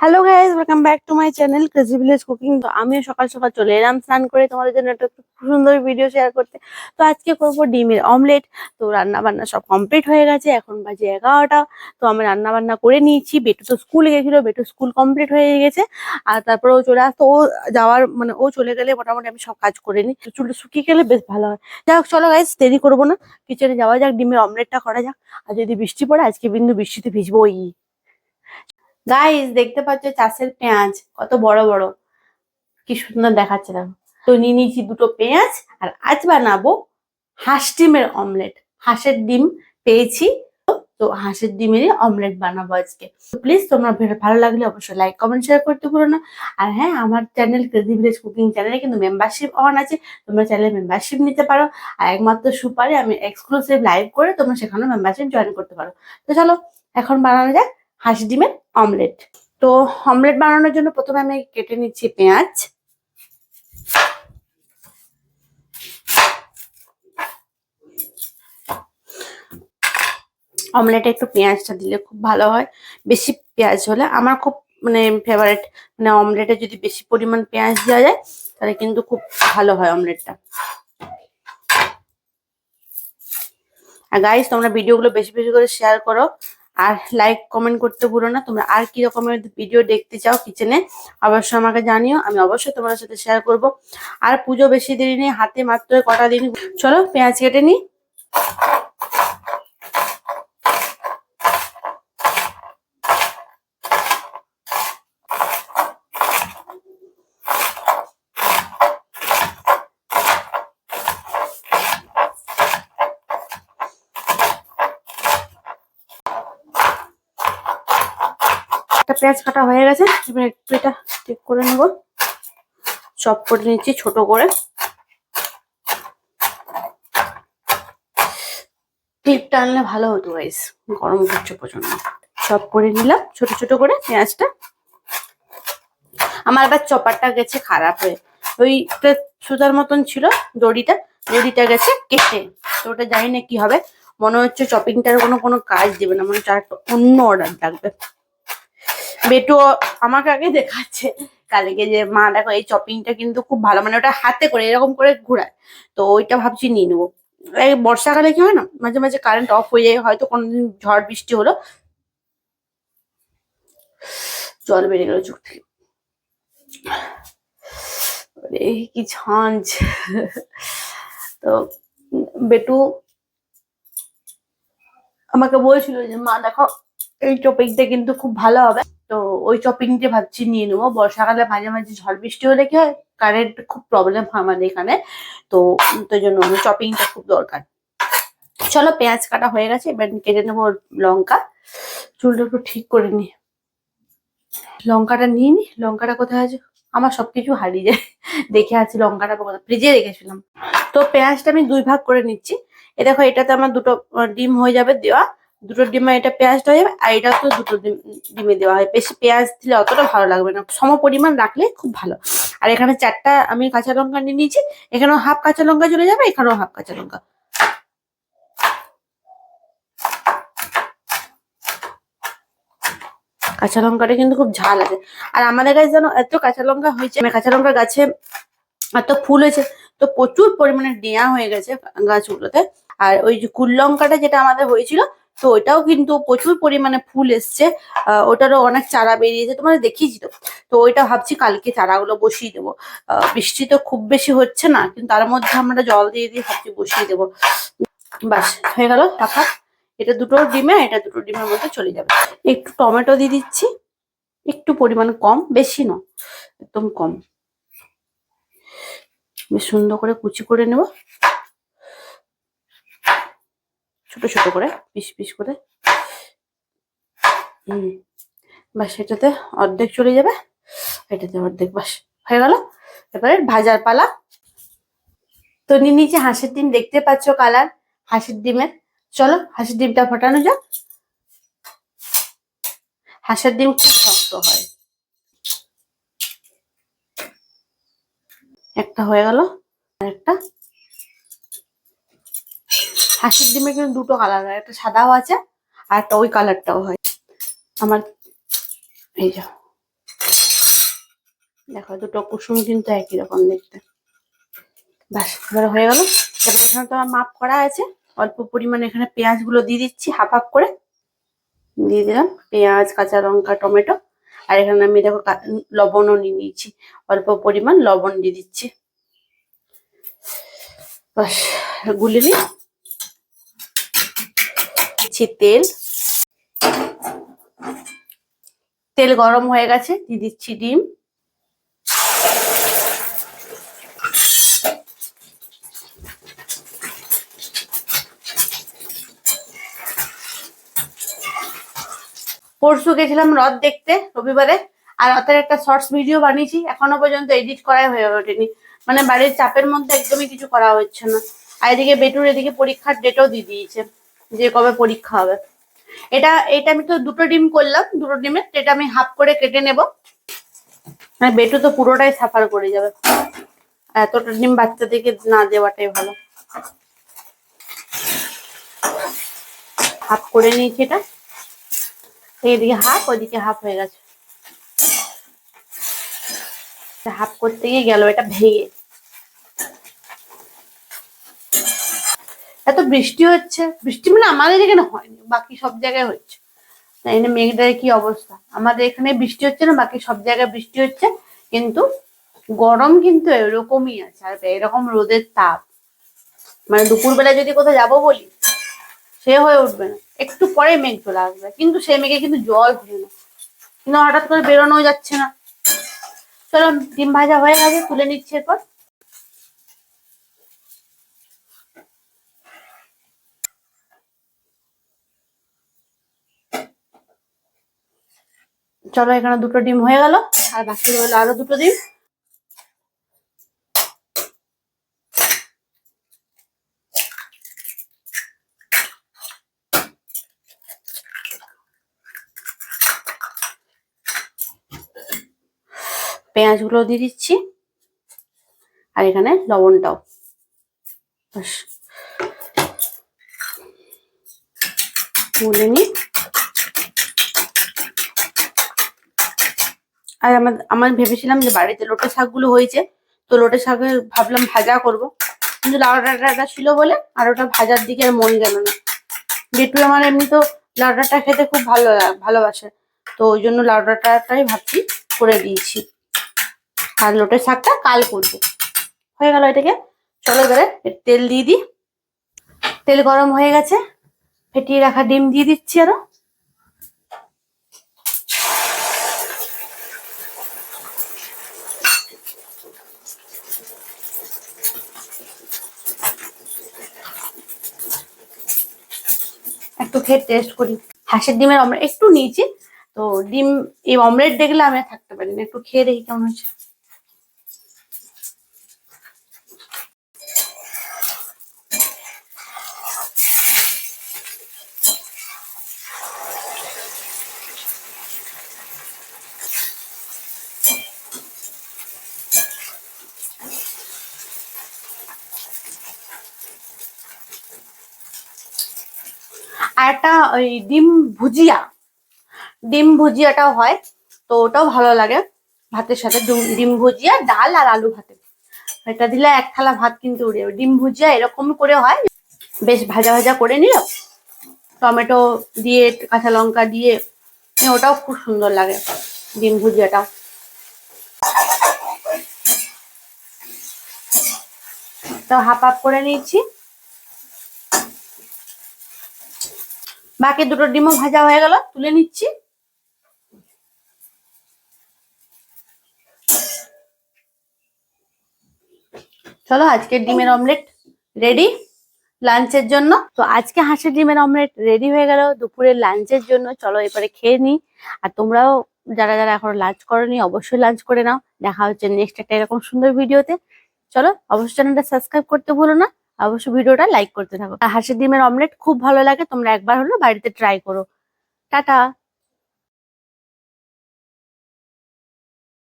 Hello guys welcome back to my channel crazy village cooking তো আমিও সকাল সকাল চলে এলাম স্নান করে তোমাদের জন্য একটা সুন্দর ভিডিও শেয়ার করতে। তো আজকে করব ডিমের অমলেট তো রান্না বান্না সব কমপ্লিট হয়ে গেছে, এখন বাজে এগারোটা। তো আমি রান্না বান্না করে নিয়েছি। বেটু তো স্কুলে গেছিল বেটু স্কুল কমপ্লিট হয়ে গেছে। আর তারপরে ও চলে আসতো, ও যাওয়ার মানে ও চলে গেলে মোটামুটি আমি সব কাজ করে নিই। চুলটা শুকিয়ে গেলে বেশ ভালো হয়। যাই হোক, চলো গাইজ দেরি করব না। কিচেনে যাওয়া যাক, ডিমের অমলেটটা করা যাক। আর যদি বৃষ্টি পড়ে, আজকে বিন্দু বৃষ্টিতে ভিজবোই। গাইস দেখতে পাচ্ছ চাষের পেঁয়াজ, কত বড় বড়। কি সুন্দর দেখাচ্ছে দেখো। তো নিয়ে নিয়েছি দুটো পেঁয়াজ, আর আজ বানাবো হাঁস ডিমের অমলেট হাঁসের ডিম পেয়েছি, তো হাঁসের ডিমেরই অমলেট বানাবো আজকে। প্লিজ তোমরা ভালো লাগলে অবশ্যই লাইক কমেন্ট শেয়ার করতে ভুলো না। আর হ্যাঁ আমার চ্যানেল ক্রেজি ভিলেজ কুকিং চ্যানেলে কিন্তু মেম্বারশিপ অন আছে। তোমরা চ্যানেলে মেম্বারশিপ নিতে পারো। আর একমাত্র সুপারে আমি এক্সক্লুসিভ লাইভ করে তোমরা সেখানে মেম্বারশিপ জয়েন করতে পারো। তো চলো, এখন বানানো যাক। হাঁস ডিমের অমলেট। তো অমলেট বানানোর জন্য প্রথমে আমি কেটে নিচ্ছি পেঁয়াজ। অমলেটে একটু পেঁয়াজটা দিলে খুব ভালো হয়। বেশি পেঁয়াজ হলে আমার খুব মানে ফেভারিট মানে অমলেটে যদি বেশি পরিমাণ পেঁয়াজ দেওয়া যায়, তাহলে কিন্তু খুব ভালো হয় অমলেটটা। আর গাইস তোমরা ভিডিওগুলো বেশি বেশি করে শেয়ার করো। আর লাইক কমেন্ট করতে ভুলো না। তোমরা আর কি রকমের ভিডিও দেখতে চাও কিচেনে অবশ্যই আমাকে জানিও। আমি অবশ্যই তোমার সাথে শেয়ার করব। আর পুজো বেশি দেরি নেই, হাতে মাত্র কটা দিন। চলো, পেঁয়াজ কেটে নিই। একটা পেঁয়াজ কাটা হয়ে গেছে, এবার একটু এটা ঠিক করে নেব। চপ করে নিচ্ছি ছোট করে। ক্লিপটা আনলে ভালো হতো গাইস গরম করছে প্রচণ্ড। চপ করে নিলাম ছোট ছোট করে পেঁয়াজটা। আমার আবার চপারটা গেছে খারাপ হয়ে, ওই সুতার মতন ছিল দড়িটা দড়িটা গেছে কেটে। তো ওটা জানি না কি হবে, মনে হচ্ছে চপিংটার কোনো কোনো কাজ দেবে না, মনে হচ্ছে অন্য অর্ডার লাগবে। বেটু আমাকে আগে দেখাচ্ছে। কালকে যে, মা, দেখো, এই চপিংটা কিন্তু খুব ভালো মানে ওটা হাতে করে, এরকম করে ঘোরায়। তো ওইটা ভাবছি নিয়ে নেব। এই বর্ষাকালে কি হয় না, মাঝে মাঝে কারেন্ট অফ হয়ে যায়, হয়তো কোনোদিন ঝড়, বৃষ্টি হলো। জল বেড়ে গেল চোখ থেকে। কি ঝাঁঝ তো বেটু আমাকে বলছিল যে, মা, দেখো, এই টপিকটা কিন্তু খুব ভালো হবে। তো ওই চপিংটা ভাবছি নিয়ে নেব। বর্ষাকালে মাঝে মাঝে ঝড় বৃষ্টি হলে কি হয়? কারেন্ট খুব প্রবলেম হয় আমাদের এখানে। তো তাই জন্য চপিংটা খুব দরকার। চলো পেঁয়াজ কাটা হয়ে গেছে, এবার কেটে নেব লঙ্কা। চুলটা একটু ঠিক করে নি। লঙ্কাটা নিয়ে নি, লঙ্কাটা কোথায় আছে? আমার সবকিছু হারিয়ে যায়। দেখে আছি লঙ্কাটা ফ্রিজে রেখেছিলাম। তো পেঁয়াজটা আমি দুই ভাগ করে নিচ্ছি। এ দেখো, এটাতে আমার দুটো ডিম হয়ে যাবে দেওয়া। দুটো ডিমে এটা পেঁয়াজটা হয়ে যাবে, আর এটা তো দুটো ডিম- দেওয়া হয়। বেশি পেঁয়াজ দিলে অতটা ভালো লাগবে না। সম পরিমাণ রাখলে খুব ভালো। আর এখানে চারটা, আমি কাঁচা লঙ্কা নিয়ে নিয়েছি। এখানেও হাফ কাঁচা লঙ্কা চলে যাবে, এখানেও হাফ কাঁচা লঙ্কা। কাঁচা লঙ্কাটা কিন্তু খুব ঝাল আছে। আর আমাদের কাছে যেন এত কাঁচা লঙ্কা হয়েছে মানে কাঁচা লঙ্কা গাছে এত ফুল হয়েছে, তো প্রচুর পরিমাণে ডেয়া হয়ে গেছে গাছগুলোতে। আর ওই যে কুল লঙ্কাটা যেটা আমাদের হয়েছিল তো ওইটাও কিন্তু প্রচুর পরিমাণে ফুল এসছে। ওটারও অনেক চারা বেরিয়েছে। তোমাদের দেখিয়েছি তো তো ওইটা ভাবছি কালকে চারাগুলো বসিয়ে দেবো। বৃষ্টি তো খুব বেশি হচ্ছে না, কিন্তু তার মধ্যে আমরা জল দিয়ে দিয়ে ভাবছি বসিয়ে দেবো। বাস, হয়ে গেল রাখা এটা দুটো ডিমে, এটা দুটো ডিমের মধ্যে চলে যাবে। একটু টমেটো দিয়ে দিচ্ছি। একটু পরিমাণ কম, বেশি না একদম কম। বেশ সুন্দর করে কুচি করে নেব। ছোট ছোট করে, পিস পিস করে। হুম। বাস, এটাতে অর্ধেক চলে যাবে। এটাতে অর্ধেক বাস। হয়ে গেল? এবারে ভাজার পালা। তো নিচে হাঁসের ডিম দেখতে পাচ্ছ কালার, হাঁসের ডিমের। চলো, হাঁসের ডিমটা ফোটানো যাক। হাঁসের ডিম খুব শক্ত হয়। একটা হয়ে গেল। একটা। হাঁসের ডিমে কিন্তু দুটো কালার হয়, একটা সাদাও আছে আর একটা ওই কালারটাও হয়। আমার এই যা দেখো, দুটো কুসুম কিন্তু একই রকম দেখতে। ব্যাস, এবার হয়ে গেল। এবার এখানে তো আমার মাপ করা আছে। অল্প পরিমাণে এখানে পেঁয়াজগুলো দিয়ে দিচ্ছি হাফ হাফ করে। দিয়ে দিলাম, পেঁয়াজ, কাঁচা লঙ্কা, টমেটো। আর এখানে আমি দেখো লবণও নিয়ে নিয়েছি। অল্প পরিমাণ লবণ দিয়ে দিচ্ছি। বাস গুলে নিই। দিচ্ছি তেল। তেল গরম হয়ে গেছে, দিয়ে দিচ্ছি ডিম। পরশু গেছিলাম রথ দেখতে রবিবারে, আর রথের একটা শর্টস ভিডিও বানিয়েছি, এখনও পর্যন্ত এডিট করাই হয়ে ওঠেনি। মানে বাড়ির চাপের মধ্যে একদমই কিছু করা হচ্ছে না। আর এদিকে বেটুর এদিকে পরীক্ষার ডেটও দিয়ে দিয়েছে। যে কবে পরীক্ষা হবে। এটা এটা আমি তো দুটো ডিম করলাম, দুটো ডিমের, এটা আমি হাফ করে কেটে নেব। মানে বেটু তো পুরোটাই সাফার করে যাবে। এতটা ডিম বাচ্চাদেরকে না দেওয়াটাই ভালো। হাফ করে নিয়েছি এটা। এইদিকে হাফ, ওইদিকে হাফ হয়ে গেছে। হাফ করতে গিয়ে গেল, এটা ভেঙে। এত বৃষ্টি হচ্ছে। বৃষ্টি মানে আমাদের এখানে হয়নি, বাকি সব জায়গায় হচ্ছে। তাই না মেঘটার কি অবস্থা? আমাদের এখানে বৃষ্টি হচ্ছে না, বাকি সব জায়গায় বৃষ্টি হচ্ছে, কিন্তু গরম কিন্তু এরকমই আছে। আর এরকম রোদের তাপ। মানে দুপুরবেলা যদি কোথাও যাব বলি, সে হয়ে উঠবে না। একটু পরে মেঘ চলে আসবে, কিন্তু সে মেঘে কিন্তু জল হবে না। কিন্তু হঠাৎ করে বেরোনো যাচ্ছে না। চলো ডিম ভাজা হয়ে গেছে, তুলে নিচ্ছে এরপর। চলো এখানে দুটো ডিম হয়ে গেল। আর বাকি রইল আরও দুটো ডিম। পেঁয়াজগুলো দিয়ে দিচ্ছি। আর এখানে লবণটাও। ব্যাস। গুলে নিই। আর আমার আমার ভেবেছিলাম যে বাড়িতে লোটে শাকগুলো হয়েছে, তো লোটে শাকের ভাবলাম ভাজা করব। কিন্তু লাউ ডাঁটাটা ছিল বলে আর ওটা ভাজার দিকে আর মন গেল না। বেটু আমার এমনি তো লাউ ডাঁটা খেতে খুব ভালো, ভালোবাসে, তো ওই জন্য লাউ ডাঁটাটাই ভাবছি করে দিয়েছি। আর লোটের শাকটা কাল করব। হয়ে গেল এটাকে। চলো এবারে তেল দিয়ে দিই। তেল গরম হয়ে গেছে, ফেটিয়ে রাখা ডিম দিয়ে দিচ্ছি আরও। একটু খেয়ে টেস্ট করি। হাঁসের ডিমের অমলেট একটু নিয়েছি। তো ডিম, এই অমলেট দেখলে আমি থাকতে পারি না। একটু খেয়ে দেখি কেমন হচ্ছে। আর একটা ওই ডিম ভুজিয়া। ডিম ভুজিয়াটাও হয় তো ওটাও ভালো লাগে। ভাতের সাথে ডুম- ভুজিয়া ডাল আর আলু ভাতে। এটা দিলে এক থালা ভাত কিন্তু উড়ে যাবে। ডিম ভুজিয়া এরকম করে হয় বেশ ভাজা ভাজা করে নিল। টমেটো দিয়ে কাঁচা লঙ্কা দিয়ে এ, ওটাও খুব সুন্দর লাগে ডিম ভুজিয়াটা। তো হাফ হাফ করে নিয়েছি। বাকি দুটো ডিমও ভাজা হয়ে গেল, তুলে নিচ্ছি। চলো আজকে ডিমের অমলেট রেডি লাঞ্চের জন্য। তো আজকে হাঁসের ডিমের অমলেট রেডি হয়ে গেল দুপুরের লাঞ্চের জন্য। চলো এবারে খেয়ে নিই। আর তোমরাও যারা যারা এখনও লাঞ্চ করনি, অবশ্যই লাঞ্চ করে নাও। দেখা হচ্ছে নেক্সট একটা এরকম সুন্দর ভিডিওতে চলো, অবশ্যই চ্যানেলটা সাবস্ক্রাইব করতে ভুলো না। অবশ্যই ভিডিওটা লাইক করতে থাকো। হাঁসের ডিমের অমলেট খুব ভালো লাগে, তোমরা একবার হলো বাড়িতে ট্রাই করো। টাটা!